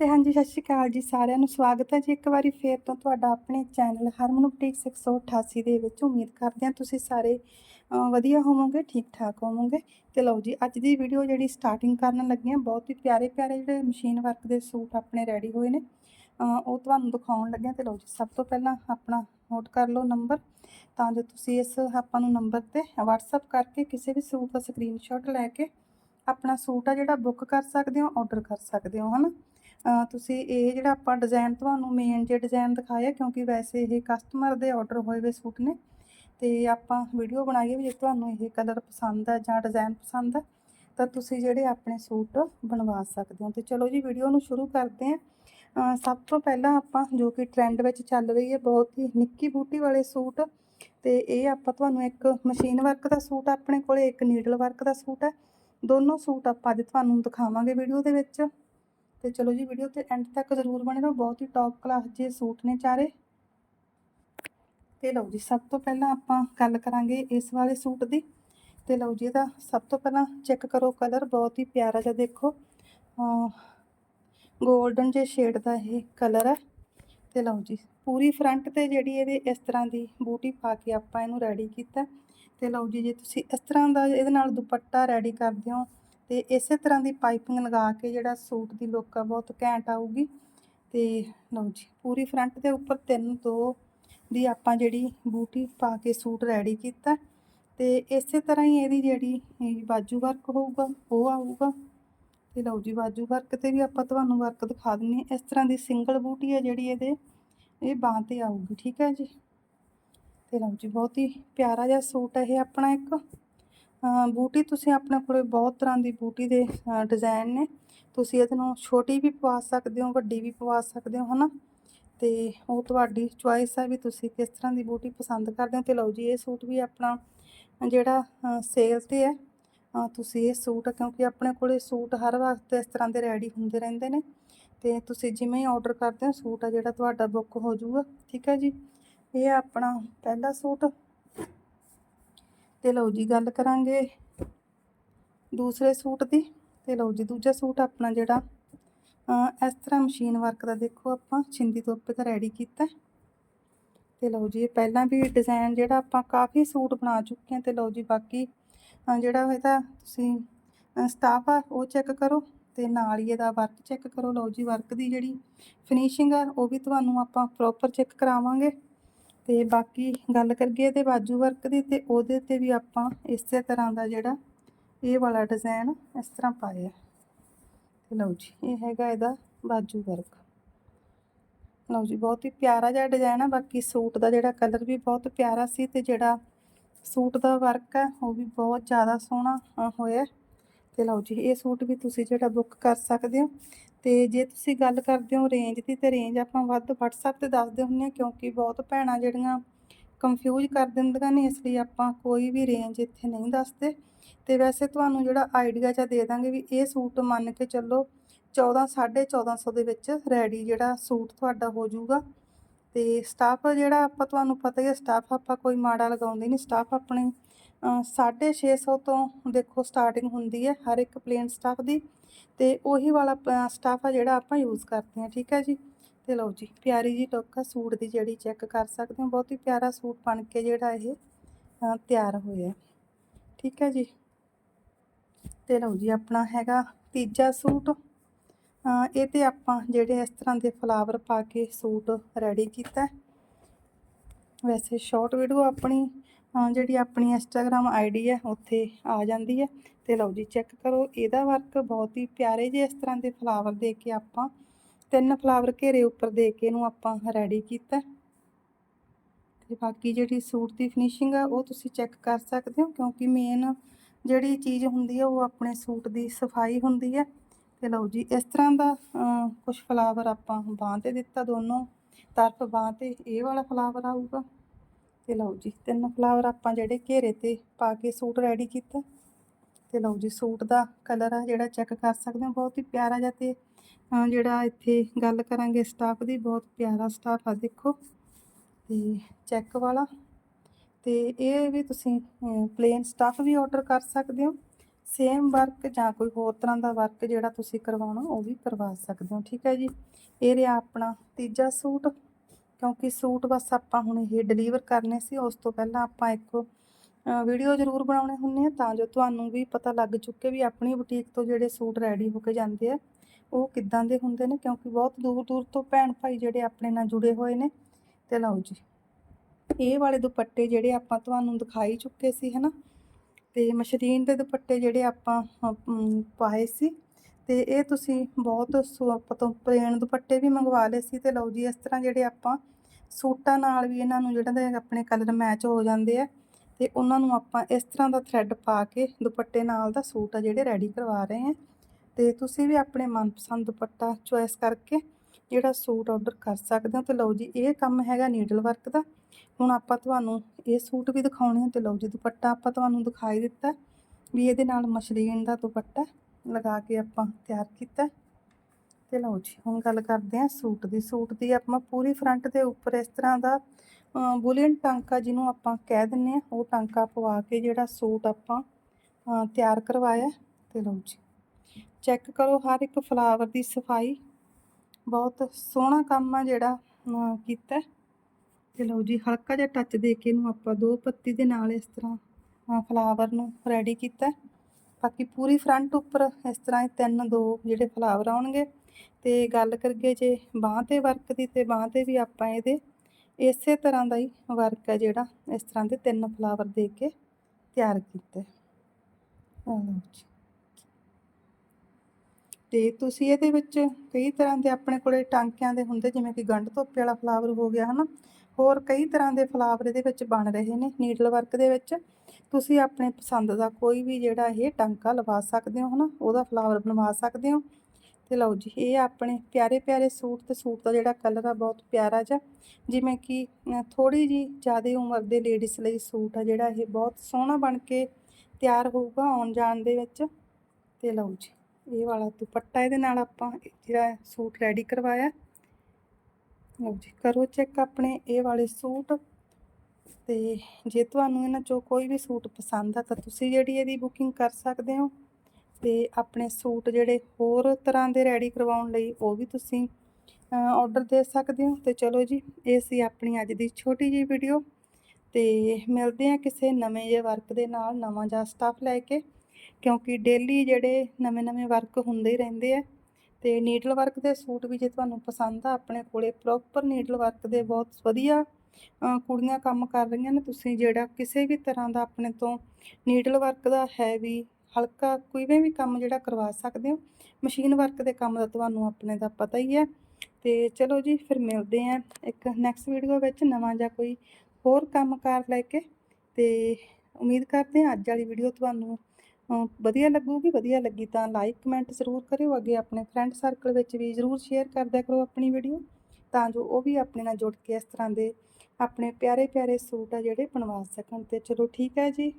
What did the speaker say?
ਤੇ ਹਾਂਜੀ ਸਤਿ ਸ਼੍ਰੀ ਅਕਾਲ ਜੀ ਸਾਰਿਆਂ ਨੂੰ। ਸਵਾਗਤ ਹੈ ਜੀ ਇੱਕ ਵਾਰੀ ਫੇਰ ਤੋਂ ਤੁਹਾਡਾ ਆਪਣੇ ਚੈਨਲ ਹਰਮਨ ਬੁਟੀਕ 188 ਦੇ ਵਿੱਚ। ਉਮੀਦ ਕਰਦੇ ਹਾਂ ਤੁਸੀਂ ਸਾਰੇ ਵਧੀਆ ਹੋਵੋਗੇ ਠੀਕ ਠਾਕ ਹੋਵੋਗੇ। ਤੇ ਲਓ ਜੀ ਅੱਜ ਦੀ ਵੀਡੀਓ ਜਿਹੜੀ ਸਟਾਰਟਿੰਗ ਕਰਨ ਲੱਗੇ ਹਾਂ ਬਹੁਤ ਹੀ ਪਿਆਰੇ ਪਿਆਰੇ ਜਿਹੜੇ ਮਸ਼ੀਨ ਵਰਕ ਦੇ ਸੂਟ ਆਪਣੇ ਰੈਡੀ ਹੋਏ ਨੇ। ਉਹ ਤੁਹਾਨੂੰ ਦਿਖਾਉਣ ਲੱਗੇ ਹਾਂ ਤੇ ਲਓ ਜੀ ਸਭ ਤੋਂ ਪਹਿਲਾਂ ਆਪਣਾ ਨੋਟ ਕਰ ਲਓ ਨੰਬਰ ਤਾਂ ਜੋ ਤੁਸੀਂ ਇਸ ਆਪਾਂ ਨੂੰ ਨੰਬਰ ਤੇ WhatsApp ਕਰਕੇ ਕਿਸੇ ਵੀ ਸੂਟ ਦਾ ਸਕਰੀਨਸ਼ਾਟ ਲੈ ਕੇ ਆਪਣਾ ਸੂਟ ਆ ਜਿਹੜਾ ਬੁੱਕ ਕਰ ਸਕਦੇ ਹੋ ਆਰਡਰ ਕਰ ਸਕਦੇ ਹੋ ਹਨਾ? ਅ, ਤੁਸੀਂ ਇਹ ਜਿਹੜਾ ਆਪਾਂ ਡਿਜ਼ਾਈਨ ਤੁਹਾਨੂੰ ਮੇਨ ਜੇ ਡਿਜ਼ਾਈਨ ਦਿਖਾਇਆ, ਕਿਉਂਕਿ ਵੈਸੇ ਇਹ ਕਸਟਮਰ ਦੇ ਆਰਡਰ ਹੋਏ ਹੋਏ ਸੂਟ ਨੇ, ਤੇ ਆਪਾਂ ਵੀਡੀਓ ਬਣਾਈਏ ਵੀ ਜੇ ਤੁਹਾਨੂੰ ਇਹ ਕਲਰ ਪਸੰਦ ਹੈ ਜਾਂ ਡਿਜ਼ਾਈਨ ਪਸੰਦ ਹੈ ਤਾਂ ਤੁਸੀਂ ਜਿਹੜੇ ਆਪਣੇ ਸੂਟ ਬਣਵਾ ਸਕਦੇ ਹੋ। ਤੇ ਚਲੋ ਜੀ ਵੀਡੀਓ ਨੂੰ ਸ਼ੁਰੂ ਕਰਦੇ ਹਾਂ। ਸਭ ਤੋਂ ਪਹਿਲਾਂ ਆਪਾਂ ਜੋ ਕਿ ਟ੍ਰੈਂਡ ਵਿੱਚ ਚੱਲ ਰਹੀ ਹੈ, ਬਹੁਤ ਹੀ ਨਿੱਕੀ ਬੂਟੀ ਵਾਲੇ ਸੂਟ, ਤੇ ਇਹ ਆਪਾਂ ਤੁਹਾਨੂੰ ਇੱਕ ਮਸ਼ੀਨ ਵਰਕ ਦਾ ਸੂਟ, ਆਪਣੇ ਕੋਲੇ ਇੱਕ ਨੀਡਲ ਵਰਕ ਦਾ ਸੂਟ ਹੈ। ਦੋਨੋਂ ਸੂਟ ਆਪਾਂ ਅੱਜ ਤੁਹਾਨੂੰ ਦਿਖਾਵਾਂਗੇ ਵੀਡੀਓ ਦੇ ਵਿੱਚ। ਤੇ ਚਲੋ ਜੀ ਵੀਡੀਓ ਤੇ ਐਂਡ ਤੱਕ ਜ਼ਰੂਰ ਬਣੇ ਰਹੋ। ਬਹੁਤ ਹੀ ਟੌਪ ਕਲਾਸ ਜੇ ਸੂਟ ਨੇ ਚਾਰੇ। ਤੇ ਲਓ ਜੀ, ਸਭ ਤੋਂ ਪਹਿਲਾਂ ਆਪਾਂ ਗੱਲ ਕਰਾਂਗੇ ਇਸ ਵਾਲੇ ਸੂਟ ਦੀ। ਤੇ ਲਓ ਜੀ, ਇਹਦਾ ਸਭ ਤੋਂ ਪਹਿਲਾਂ ਚੈੱਕ ਕਰੋ ਕਲਰ ਬਹੁਤ ਹੀ ਪਿਆਰਾ ਜਿਹਾ ਦੇਖੋ। 골ਡਨ ਜੇ ਸ਼ੇਡ ਦਾ ਇਹ ਕਲਰ ਹੈ। ਤੇ ਲਓ ਜੀ, ਪੂਰੀ ਫਰੰਟ ਤੇ ਜਿਹੜੀ ਇਹਦੇ ਇਸ ਤਰ੍ਹਾਂ ਦੀ ਬੂਟੀ ਪਾ ਕੇ ਆਪਾਂ ਇਹਨੂੰ ਰੈਡੀ ਕੀਤਾ। ਤੇ ਲਓ ਜੀ, ਜੇ ਤੁਸੀਂ ਇਸ ਤਰ੍ਹਾਂ ਦਾ ਇਹਦੇ ਨਾਲ ਦੁਪੱਟਾ ਰੈਡੀ ਕਰਦੇ ਹੋ ਤੇ ਇਸੇ ਤਰ੍ਹਾਂ ਦੀ ਪਾਈਪਿੰਗ ਲਗਾ ਕੇ ਜਿਹੜਾ ਸੂਟ ਦੀ ਲੁੱਕ ਆ ਬਹੁਤ ਘੈਂਟ ਆਊਗੀ। ਤੇ ਲਓ ਜੀ, ਪੂਰੀ ਫਰੰਟ ਦੇ ਉੱਪਰ ਤਿੰਨ ਦੋ ਦੀ ਆਪਾਂ ਜਿਹੜੀ ਬੂਟੀ ਪਾ ਕੇ ਸੂਟ ਰੈਡੀ ਕੀਤਾ। ਤੇ ਇਸੇ ਤਰ੍ਹਾਂ ਹੀ ਇਹਦੀ ਜਿਹੜੀ ਬਾਜੂ ਵਰਕ ਹੋਊਗਾ, ਉਹ ਆਊਗਾ। ਤੇ ਲਓ ਜੀ, ਬਾਜੂ ਵਰਕ ਤੇ ਵੀ ਆਪਾਂ ਤੁਹਾਨੂੰ ਵਰਕ ਦਿਖਾ ਦਿੰਨੀ ਹਾਂ। ਇਸ ਤਰ੍ਹਾਂ ਦੀ ਸਿੰਗਲ ਬੂਟੀ ਹੈ ਜਿਹੜੀ ਇਹਦੇ, ਇਹ ਬਾਂਹ ਤੇ ਆਊਗੀ, ਠੀਕ ਹੈ ਜੀ? ਤੇ ਲਓ ਜੀ, ਬਹੁਤ ਹੀ ਪਿਆਰਾ ਜਿਹਾ ਸੂਟ ਹੈ ਇਹ ਆਪਣਾ ਇੱਕ। ਬੂਟੀ ਤੁਸੀਂ ਆਪਣੇ ਕੋਲੇ ਬਹੁਤ ਤਰ੍ਹਾਂ ਦੀ ਬੂਟੀ ਦੇ ਡਿਜ਼ਾਈਨ ਨੇ। ਤੁਸੀਂ ਇਹਦੇ ਨੂੰ ਛੋਟੀ ਵੀ ਪਵਾ ਸਕਦੇ ਹੋ, ਵੱਡੀ ਵੀ ਪਵਾ ਸਕਦੇ ਹੋ, ਹਨਾ? ਤੇ ਉਹ ਤੁਹਾਡੀ ਚੁਆਇਸ ਹੈ ਵੀ ਤੁਸੀਂ ਕਿਸ ਤਰ੍ਹਾਂ ਦੀ ਬੂਟੀ ਪਸੰਦ ਕਰਦੇ ਹੋ। ਤੇ ਲਓ ਜੀ, ਇਹ ਸੂਟ ਵੀ ਆਪਣਾ ਜਿਹੜਾ ਸੇਲ ਤੇ ਹੈ ਤੁਸੀਂ ਇਹ ਸੂਟ, ਕਿਉਂਕਿ ਆਪਣੇ ਕੋਲੇ ਸੂਟ ਹਰ ਵਕਤ ਇਸ ਤਰ੍ਹਾਂ ਦੇ ਰੈਡੀ ਹੁੰਦੇ ਰਹਿੰਦੇ ਨੇ। ਤੇ ਤੁਸੀਂ ਜਿਵੇਂ ਹੀ ਆਰਡਰ ਕਰਦੇ ਹੋ, ਸੂਟ ਆ ਜਿਹੜਾ ਤੁਹਾਡਾ ਬੁੱਕ ਹੋ ਜਾਊਗਾ, ਠੀਕ ਹੈ ਜੀ? ਇਹ ਆਪਣਾ ਪਹਿਲਾ ਸੂਟ ਤੇ ਲਓ ਜੀ ਗੱਲ ਕਰਾਂਗੇ ਦੂਸਰੇ ਸੂਟ ਦੀ। ਤੇ ਲਓ ਜੀ ਦੂਜਾ ਸੂਟ ਆਪਣਾ ਜਿਹੜਾ ਇਸ ਤਰ੍ਹਾਂ ਮਸ਼ੀਨ ਵਰਕ ਦਾ ਦੇਖੋ ਆਪਾਂ, ਛਿੰਦੀ ਤੋਪੇ ਤਾਂ ਰੈਡੀ ਕੀਤਾ। ਤੇ ਲਓ ਜੀ ਪਹਿਲਾਂ ਵੀ ਡਿਜ਼ਾਈਨ ਜਿਹੜਾ ਆਪਾਂ ਕਾਫੀ ਸੂਟ ਬਣਾ ਚੁੱਕੇ ਹਾਂ। ਤੇ ਲਓ ਜੀ ਬਾਕੀ ਜਿਹੜਾ ਇਹਦਾ ਤੁਸੀਂ ਸਟਾਫ ਆ, ਉਹ ਚੈੱਕ ਕਰੋ। ਤੇ ਨਾਲ ਹੀ ਇਹਦਾ ਵਰਕ ਚੈੱਕ ਕਰੋ। ਲਓ ਜੀ ਵਰਕ ਦੀ ਜਿਹੜੀ ਫਿਨਿਸ਼ਿੰਗ ਆ, ਉਹ ਵੀ ਤੁਹਾਨੂੰ ਆਪਾਂ ਪ੍ਰੋਪਰ ਚੈੱਕ ਕਰਾਵਾਂਗੇ। ਤੇ ਬਾਕੀ ਗੱਲ ਕਰੀਏ ਇਹਦੇ ਬਾਜੂ ਵਰਕ ਦੀ ਤੇ ਉਹਦੇ ਤੇ ਵੀ ਆਪਾਂ ਇਸੇ ਤਰ੍ਹਾਂ ਦਾ ਜਿਹੜਾ ਇਹ ਵਾਲਾ ਡਿਜ਼ਾਈਨ ਇਸ ਤਰ੍ਹਾਂ ਪਾਇਆ ਤੇ ਲਓ ਜੀ, ਇਹ ਹੈਗਾ ਇਹਦਾ ਬਾਜੂ ਵਰਕ। ਲਓ ਜੀ, ਬਹੁਤ ਹੀ ਪਿਆਰਾ ਜਿਹਾ ਡਿਜ਼ਾਈਨ ਆ, ਬਾਕੀ ਸੂਟ ਦਾ ਜਿਹੜਾ ਕਲਰ ਵੀ ਬਹੁਤ ਪਿਆਰਾ ਸੀ ਤੇ ਜਿਹੜਾ ਸੂਟ ਦਾ ਵਰਕ ਹੈ ਉਹ ਵੀ ਬਹੁਤ ਜ਼ਿਆਦਾ ਸੋਹਣਾ ਹੋਇਆ ਤੇ ਲਓ ਜੀ, ਇਹ ਸੂਟ ਵੀ ਤੁਸੀਂ ਜਿਹੜਾ ਬੁੱਕ ਕਰ ਸਕਦੇ ਹੋ ਤੇ ਜੇ ਤੁਸੀਂ ਗੱਲ ਕਰਦੇ ਹੋ ਰੇਂਜ ਦੀ ਤੇ ਰੇਂਜ ਆਪਾਂ ਵੱਧ WhatsApp ਤੇ ਦੱਸਦੇ ਹੁੰਦੇ ਹਾਂ ਕਿਉਂਕਿ ਬਹੁਤ ਭੈਣਾਂ ਜਿਹੜੀਆਂ ਕੰਫਿਊਜ਼ ਕਰ ਦਿੰਦੀਆਂ ਨੇ ਇਸ ਲਈ ਆਪਾਂ ਕੋਈ ਵੀ ਰੇਂਜ ਇੱਥੇ ਨਹੀਂ ਦੱਸਦੇ। ਤੇ ਵੈਸੇ ਤੁਹਾਨੂੰ ਜਿਹੜਾ ਆਈਡੀਆ ਜਾਂ ਦੇ ਦਾਂਗੇ ਵੀ ਇਹ ਸੂਟ ਮੰਨ ਕੇ ਚੱਲੋ 14 1450 ਦੇ ਵਿੱਚ ਰੈਡੀ ਜਿਹੜਾ ਸੂਟ ਤੁਹਾਡਾ ਹੋ ਜਾਊਗਾ। ਤੇ ਸਟਾਫ ਜਿਹੜਾ ਆਪਾਂ, ਤੁਹਾਨੂੰ ਪਤਾ ਹੀ ਹੈ ਸਟਾਫ ਆਪਾਂ ਕੋਈ ਮਾੜਾ ਲਗਾਉਂਦੇ ਨਹੀਂ ਸਟਾਫ ਆਪਣੇ 650 ਤੋਂ ਦੇਖੋ ਸਟਾਰਟਿੰਗ ਹੁੰਦੀ ਹੈ ਹਰ ਇੱਕ ਪਲੇਨ ਸਟਾਫ ਦੀ ਤੇ ਉਹੀ ਵਾਲਾ ਸਟਾਫ ਆ ਜਿਹੜਾ ਆਪਾਂ ਯੂਜ਼ ਕਰਦੇ ਹਾਂ, ਠੀਕ ਹੈ ਜੀ? ਤੇ ਲਓ ਜੀ, ਪਿਆਰੀ ਜੀ ਟੋਕਾ ਸੂਟ ਦੀ ਜਿਹੜੀ ਚੈੱਕ ਕਰ ਸਕਦੇ ਹੋ, ਬਹੁਤ ਹੀ ਪਿਆਰਾ ਸੂਟ ਬਣ ਕੇ ਜਿਹੜਾ ਇਹ ਤਿਆਰ ਹੋਇਆ ਠੀਕ ਹੈ ਜੀ? ਤੇ ਲਓ ਜੀ, ਆਪਣਾ ਹੈਗਾ ਤੀਜਾ ਸੂਟ। ਇਹ ਤੇ ਆਪਾਂ ਜਿਹੜੇ ਇਸ ਤਰ੍ਹਾਂ ਦੇ ਫਲਾਵਰ ਪਾ ਕੇ ਸੂਟ ਰੈਡੀ ਕੀਤਾ ਵੈਸੇ ਸ਼ਾਰਟ ਵੀਡੀਓ ਆਪਣੀ ਜਿਹੜੀ ਆਪਣੀ ਇੰਸਟਾਗ੍ਰam ਆਈਡੀ ਹੈ, ਉੱਥੇ ਆ ਜਾਂਦੀ ਹੈ। ਤੇ ਲਓ ਜੀ ਚੈੱਕ ਕਰੋ, ਇਹਦਾ ਵਰਕ ਬਹੁਤ ਹੀ ਪਿਆਰੇ ਜੇ ਇਸ ਤਰ੍ਹਾਂ ਦੇ ਫਲਾਵਰ ਦੇ ਕੇ ਆਪਾਂ, ਤਿੰਨ ਫਲਾਵਰ ਘੇਰੇ ਉੱਪਰ ਦੇ ਕੇ ਇਹਨੂੰ ਆਪਾਂ ਰੈਡੀ ਕੀਤਾ। ਤੇ ਬਾਕੀ ਜਿਹੜੀ ਸੂਟ ਦੀ ਫਿਨਿਸ਼ਿੰਗ ਆ, ਉਹ ਤੁਸੀਂ ਚੈੱਕ ਕਰ ਸਕਦੇ ਹੋ, ਕਿਉਂਕਿ ਮੇਨ ਜਿਹੜੀ ਚੀਜ਼ ਹੁੰਦੀ ਹੈ ਉਹ ਆਪਣੇ ਸੂਟ ਦੀ ਸਫ਼ਾਈ ਹੁੰਦੀ ਹੈ ਤੇ ਲਓ ਜੀ, ਇਸ ਤਰ੍ਹਾਂ ਦਾ ਕੁਝ ਫਲਾਵਰ ਆਪਾਂ ਬਾਂਹ ਤੇ ਦਿੱਤਾ ਦੋਨੋਂ, ਤਰਫ ਬਾਂਹ ਤੇ ਇਹ ਵਾਲਾ ਫਲਾਵਰ ਆਊਗਾ। ਤੇ ਲਓ ਜੀ, ਤਿੰਨ ਫਲਾਵਰ ਆਪਾਂ ਜਿਹੜੇ ਘੇਰੇ ਤੇ ਪਾ ਕੇ ਸੂਟ ਰੈਡੀ ਕੀਤਾ। ਤੇ ਲਓ ਜੀ, ਸੂਟ ਦਾ ਕਲਰ ਆ ਜਿਹੜਾ ਚੈੱਕ ਕਰ ਸਕਦੇ ਹੋ, ਬਹੁਤ ਹੀ ਪਿਆਰਾ ਜਿਹਾ ਤੇ ਜਿਹੜਾ ਇੱਥੇ ਗੱਲ ਕਰਾਂਗੇ ਸਟਾਫ ਦੀ, ਬਹੁਤ ਪਿਆਰਾ ਸਟਾਫ ਆ ਦੇਖੋ। ਤੇ ਚੈੱਕ ਵਾਲਾ, ਤੇ ਇਹ ਵੀ ਤੁਸੀਂ ਪਲੇਨ ਸਟਾਫ ਵੀ ਆਰਡਰ ਕਰ ਸਕਦੇ ਹੋ। ਸੇਮ ਵਰਕ ਜਾਂ ਕੋਈ ਹੋਰ ਤਰ੍ਹਾਂ ਦਾ ਵਰਕ ਜਿਹੜਾ ਤੁਸੀਂ ਕਰਵਾਉਣਾ, ਉਹ ਵੀ ਕਰਵਾ ਸਕਦੇ ਹੋ, ਠੀਕ ਹੈ ਜੀ। ਇਹ ਰਿਹਾ ਆਪਣਾ ਤੀਜਾ ਸੂਟ। ਕਿਉਂਕਿ ਸੂਟ ਬਸ ਆਪਾਂ ਹੁਣ ਇਹ ਡਿਲੀਵਰ ਕਰਨੇ ਸੀ, ਉਸ ਤੋਂ ਪਹਿਲਾਂ ਆਪਾਂ ਇੱਕ ਵੀਡੀਓ ਜ਼ਰੂਰ ਬਣਾਉਣੇ ਹੁੰਦੇ ਆ ਤਾਂ ਜੋ ਤੁਹਾਨੂੰ ਵੀ ਪਤਾ ਲੱਗ ਚੁੱਕੇ ਵੀ ਆਪਣੀ ਬੁਟੀਕ ਤੋਂ ਜਿਹੜੇ ਸੂਟ ਰੈਡੀ ਹੋ ਕੇ ਜਾਂਦੇ ਆ, ਉਹ ਕਿੱਦਾਂ ਦੇ ਹੁੰਦੇ ਨੇ, ਕਿਉਂਕਿ ਬਹੁਤ ਦੂਰ ਦੂਰ ਤੋਂ ਭੈਣ ਭਾਈ ਜਿਹੜੇ ਆਪਣੇ ਨਾਲ ਜੁੜੇ ਹੋਏ ਨੇ, ਤੇ ਲਓ ਜੀ। ਇਹ ਵਾਲੇ ਦੁਪੱਟੇ ਜਿਹੜੇ ਆਪਾਂ ਤੁਹਾਨੂੰ ਦਿਖਾਈ ਚੁੱਕੇ ਸੀ, ਹਨਾ? ਤੇ ਮਸ਼ਰੀਨ ਦੇ ਦੁਪੱਟੇ ਜਿਹੜੇ ਆਪਾਂ ਪਾਏ ਸੀ ਤੇ ਇਹ ਤੁਸੀਂ ਬਹੁਤ ਸੁਆਪ ਤੋਂ ਪਲੇਨ ਦੁਪੱਟੇ ਵੀ ਮੰਗਵਾ ਲਏ ਸੀ ਤੇ ਲਓ ਜੀ, ਇਸ ਤਰ੍ਹਾਂ ਜਿਹੜੇ ਆਪਾਂ ਸੂਟਾਂ ਨਾਲ ਵੀ ਇਹਨਾਂ ਨੂੰ ਜਿਹੜਾ ਦੇ ਆਪਣੇ ਕਲਰ ਮੈਚ ਹੋ ਜਾਂਦੇ ਆ ਤੇ ਉਹਨਾਂ ਨੂੰ ਆਪਾਂ ਇਸ ਤਰ੍ਹਾਂ ਦਾ ਥਰੈਡ ਪਾ ਕੇ ਦੁਪੱਟੇ ਨਾਲ ਦਾ ਸੂਟ ਆ ਜਿਹੜੇ ਰੈਡੀ ਕਰਵਾ ਰਹੇ ਹਾਂ ਤੇ ਤੁਸੀਂ ਵੀ ਆਪਣੇ ਮਨਪਸੰਦ ਦੁਪੱਟਾ ਚੁਆਇਸ ਕਰਕੇ ਜਿਹੜਾ ਸੂਟ ਆਰਡਰ ਕਰ ਸਕਦੇ ਹੋ ਤੇ ਲਓ ਜੀ, ਇਹ ਕੰਮ ਹੈਗਾ ਨੀਡਲ ਵਰਕ ਦਾ। ਹੁਣ ਆਪਾਂ ਤੁਹਾਨੂੰ ਇਹ ਸੂਟ ਵੀ ਦਿਖਾਉਣੇ ਆ ਤੇ ਲਓ ਜੀ, ਦੁਪੱਟਾ ਆਪਾਂ ਤੁਹਾਨੂੰ ਦਿਖਾਈ ਦਿੱਤਾ ਵੀ ਇਹਦੇ ਨਾਲ ਮਸ਼ਲੀਨ ਦਾ ਦੁਪੱਟਾ। ਲਗਾ ਕੇ ਆਪਾਂ ਤਿਆਰ ਕੀਤਾ। ਤੇ ਲਓ ਜੀ, ਹੁਣ ਗੱਲ ਕਰਦੇ ਹਾਂ ਸੂਟ ਦੀ। ਸੂਟ ਦੀ ਆਪਾਂ ਪੂਰੀ ਫਰੰਟ ਦੇ ਉੱਪਰ ਇਸ ਤਰ੍ਹਾਂ ਦਾ ਬੁਲੀਅਨ ਟਾਂਕਾ ਜਿਹਨੂੰ ਆਪਾਂ ਕਹਿ ਦਿੰਨੇ ਆ ਉਹ ਟਾਂਕਾ ਪਵਾ ਕੇ ਜਿਹੜਾ ਸੂਟ ਆਪਾਂ ਤਿਆਰ ਕਰਵਾਇਆ ਤੇ ਲਓ ਜੀ ਚੈੱਕ ਕਰੋ ਹਰ ਇੱਕ ਫਲਾਵਰ ਦੀ ਸਫ਼ਾਈ। ਬਹੁਤ ਸੋਹਣਾ ਕੰਮ ਆ ਜਿਹੜਾ ਕੀਤਾ ਹੈ। ਤੇ ਲਓ ਜੀ, ਹਲਕਾ ਜਿਹਾ ਟੱਚ ਦੇ ਕੇ ਇਹਨੂੰ ਆਪਾਂ ਦੋ ਪੱਤੀ ਦੇ ਨਾਲ ਇਸ ਤਰ੍ਹਾਂ ਫਲਾਵਰ ਨੂੰ ਰੈਡੀ ਕੀਤਾ ਬਾਕੀ ਪੂਰੀ ਫਰੰਟ ਉੱਪਰ ਇਸ ਤਰ੍ਹਾਂ ਹੀ ਤਿੰਨ ਦੋ ਜਿਹੜੇ ਫਲਾਵਰ ਆਉਣਗੇ ਤੇ ਗੱਲ ਕਰੀਏ ਜੇ ਬਾਂਹ ਤੇ ਵਰਕ ਦੀ ਤੇ ਬਾਂਹ ਤੇ ਵੀ ਆਪਾਂ ਇਹਦੇ ਇਸੇ ਤਰ੍ਹਾਂ ਦਾ ਹੀ ਵਰਕ ਹੈ ਜਿਹੜਾ ਇਸ ਤਰ੍ਹਾਂ ਦੇ ਤਿੰਨ ਫਲਾਵਰ ਦੇ ਕੇ ਤਿਆਰ ਕੀਤਾ ਹੈ। ਤੇ ਤੁਸੀਂ ਇਹਦੇ ਵਿੱਚ ਕਈ ਤਰ੍ਹਾਂ ਦੇ ਆਪਣੇ ਕੋਲੇ ਟਾਂਕਿਆਂ ਦੇ ਹੁੰਦੇ, ਜਿਵੇਂ ਕਿ ਗੰਢ ਧੋਪੇ ਵਾਲਾ ਫਲਾਵਰ ਹੋ ਗਿਆ, ਹਨਾ ਹੋਰ ਕਈ ਤਰ੍ਹਾਂ ਦੇ ਫਲਾਵਰ ਇਹਦੇ ਵਿੱਚ ਬਣ ਰਹੇ ਨੇ ਨੀਡਲ ਵਰਕ ਦੇ ਵਿੱਚ। ਤੁਸੀਂ ਆਪਣੇ ਪਸੰਦ ਦਾ ਕੋਈ ਵੀ ਜਿਹੜਾ ਇਹ ਟਾਂਕਾ ਲਵਾ ਸਕਦੇ ਹੋ, ਹਨਾ? ਉਹਦਾ ਫਲਾਵਰ ਬਣਵਾ ਸਕਦੇ ਹੋ। ਤੇ ਲਓ ਜੀ, ਇਹ ਆਪਣੇ ਪਿਆਰੇ ਪਿਆਰੇ ਸੂਟ ਤੇ ਸੂਟ ਦਾ ਜਿਹੜਾ ਕਲਰ ਆ, ਬਹੁਤ ਪਿਆਰਾ ਜਿਹਾ। ਜਿਵੇਂ ਕਿ ਥੋੜੀ ਜੀ ਜ਼ਿਆਦਾ ਉਮਰ ਦੇ ਲੇਡੀਜ਼ ਲਈ ਸੂਟ ਆ ਜਿਹੜਾ ਇਹ ਬਹੁਤ ਸੋਹਣਾ ਬਣ ਕੇ ਤਿਆਰ ਹੋਊਗਾ ਆਉਣ ਜਾਣ ਦੇ ਵਿੱਚ। ਤੇ ਲਓ ਜੀ, ਇਹ ਵਾਲਾ ਦੁਪੱਟਾ ਇਹਦੇ ਨਾਲ ਆਪਾਂ ਜਿਹੜਾ ਸੂਟ ਰੈਡੀ ਕਰਵਾਇਆ। ਲਓ ਜੀ ਕਰੋ ਚੈੱਕ ਆਪਣੇ ਇਹ ਵਾਲੇ ਸੂਟ। ਤੇ ਜੇ ਤੁਹਾਨੂੰ ਇਹਨਾਂ ਚੋਂ ਕੋਈ ਵੀ ਸੂਟ ਪਸੰਦ ਆ ਤਾਂ ਤੁਸੀਂ ਜਿਹੜੀ ਇਹਦੀ ਬੁਕਿੰਗ ਕਰ ਸਕਦੇ ਹੋ। ਤੇ ਆਪਣੇ ਸੂਟ ਜਿਹੜੇ ਹੋਰ ਤਰ੍ਹਾਂ ਦੇ ਰੈਡੀ ਕਰਵਾਉਣ ਲਈ ਉਹ ਵੀ ਤੁਸੀਂ ਆਰਡਰ ਦੇ ਸਕਦੇ ਹੋ। ਤੇ ਚਲੋ ਜੀ, ਇਹ ਸੀ ਆਪਣੀ ਅੱਜ ਦੀ ਛੋਟੀ ਜੀ ਵੀਡੀਓ ਤੇ ਮਿਲਦੇ ਆ ਕਿਸੇ ਨਵੇਂ ਜਿਹੇ ਵਰਕ ਦੇ ਨਾਲ, ਨਵਾਂ ਜਿਹਾ ਸਟਾਫ ਲੈ ਕੇ। ਕਿਉਂਕਿ ਡੇਲੀ ਜਿਹੜੇ ਨਵੇਂ-ਨਵੇਂ ਵਰਕ ਹੁੰਦੇ ਹੀ ਰਹਿੰਦੇ ਆ। ਤੇ ਨੀਡਲ ਵਰਕ ਦੇ ਸੂਟ ਵੀ ਜੇ ਤੁਹਾਨੂੰ ਪਸੰਦ ਆ, ਆਪਣੇ ਕੋਲੇ ਪ੍ਰੋਪਰ ਨੀਡਲ ਵਰਕ ਦੇ ਬਹੁਤ ਵਧੀਆ ਕੁੜੀਆਂ ਕੰਮ ਕਰ ਰਹੀਆਂ ਨੇ, ਤੁਸੀਂ ਜਿਹੜਾ ਕਿਸੇ ਵੀ ਤਰ੍ਹਾਂ ਦਾ ਆਪਣੇ ਤੋਂ ਨੀਡਲ ਵਰਕ ਦਾ ਹੈਵੀ ਹਲਕਾ ਕੋਈ ਵੀ ਕੰਮ ਜਿਹੜਾ ਕਰਵਾ ਸਕਦੇ ਹੋ, ਮਸ਼ੀਨ ਵਰਕ ਦੇ ਕੰਮ ਦਾ ਤੁਹਾਨੂੰ ਆਪਣੇ ਦਾ ਪਤਾ ਹੀ ਹੈ। ਤੇ ਚਲੋ ਜੀ, ਫਿਰ ਮਿਲਦੇ ਆ ਇੱਕ ਨੈਕਸਟ ਵੀਡੀਓ ਵਿੱਚ, ਨਵਾਂ ਜਾਂ ਕੋਈ ਹੋਰ ਕੰਮ ਕਾਰ ਲੈ ਕੇ, ਤੇ ਉਮੀਦ ਕਰਦੇ ਹਾਂ ਅੱਜ ਵਾਲੀ ਵੀਡੀਓ ਤੁਹਾਨੂੰ ਵਧੀਆ ਲੱਗੂਗੀ, ਵਧੀਆ ਲੱਗੀ ਤਾਂ ਲਾਈਕ ਕਮੈਂਟ ਜ਼ਰੂਰ ਕਰਿਓ, ਅੱਗੇ ਆਪਣੇ ਫਰੈਂਡ ਸਰਕਲ ਵਿੱਚ ਵੀ ਜ਼ਰੂਰ ਸ਼ੇਅਰ ਕਰਦਿਆ ਕਰੋ ਆਪਣੀ ਵੀਡੀਓ ਤਾਂ ਜੋ ਉਹ ਵੀ ਆਪਣੇ ਨਾਲ ਜੁੜ ਕੇ ਇਸ ਤਰ੍ਹਾਂ ਦੇ ਆਪਣੇ ਪਿਆਰੇ ਪਿਆਰੇ ਸੂਟ ਆ ਜਿਹੜੇ ਬਣਵਾ ਸਕਣ ਤੇ। ਚਲੋ ਠੀਕ ਹੈ ਜੀ।